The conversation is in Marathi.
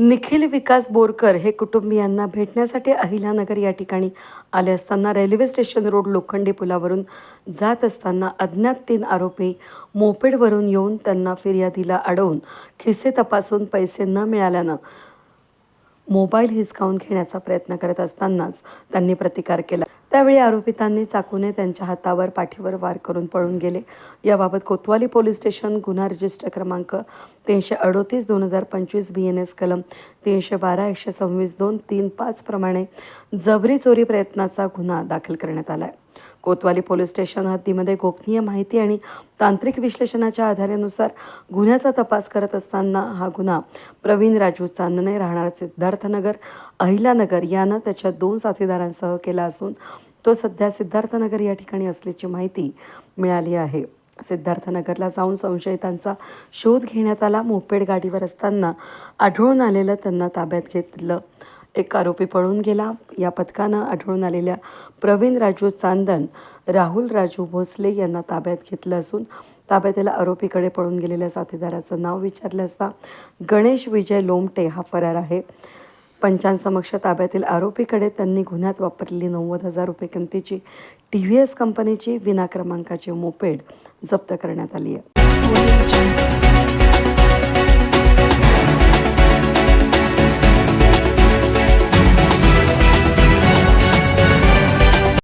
निखिल विकास बोरकर हे कुटुंबियांना भेटण्यासाठी अहिल्यानगर या ठिकाणी आले असताना रेल्वे स्टेशन रोड लोखंडी पुलावरून जात असताना अज्ञात तीन आरोपी मोपेडवरून येऊन त्यांना फिर्यादीला अडवून खिसे तपासून पैसे न मिळाल्यानं मोबाईल हिसकावून घेण्याचा प्रयत्न करत असतानाच त्यांनी प्रतिकार केला. त्यावेळी आरोपितांनी चाकूने त्यांच्या हातावर पाठीवर वार करून पळून गेले. याबाबत कोतवाली पोलीस स्टेशन गुन्हा रजिस्टर क्रमांक तीनशे अडोतीस दोन हजार पंचवीस बी एन एस कलम तीनशे बारा एकशे सव्वीस दोन तीन पाच प्रमाणे जबरी चोरी प्रयत्नाचा गुन्हा दाखल करण्यात आला आहे कोतवाली पोलीस स्टेशन हद्दीमध्ये गोपनीय माहिती आणि तांत्रिक विश्लेषणाच्या आधारानुसार गुन्ह्याचा तपास करत असताना हा गुन्हा प्रवीण राजू चांदणे राहणार सिद्धार्थनगर अहिलानगर यानं त्याच्या दोन साथीदारांसह केला असून तो सध्या सिद्धार्थनगर या ठिकाणी असल्याची माहिती मिळाली आहे. सिद्धार्थनगरला जाऊन संशयितांचा शोध घेण्यात आला. मोपेड गाडीवर असताना आढळून आलेलं त्यांना ताब्यात घेतलं. एक आरोपी पळून गेला. या पथकानं आढळून आलेल्या प्रवीण राजू चांदन राहुल राजू भोसले यांना ताब्यात घेतलं असून ताब्यातल्या आरोपीकडे पळून गेलेल्या साथीदाराचं नाव विचारलं असता गणेश विजय लोमटे हा फरार आहे. पंचांसमक्ष ताब्यातील आरोपीकडे त्यांनी गुन्ह्यात वापरलेली नव्वद हजार रुपये किमतीची टी व्ही एस कंपनीची विना क्रमांकाची मोपेड जप्त करण्यात आली आहे.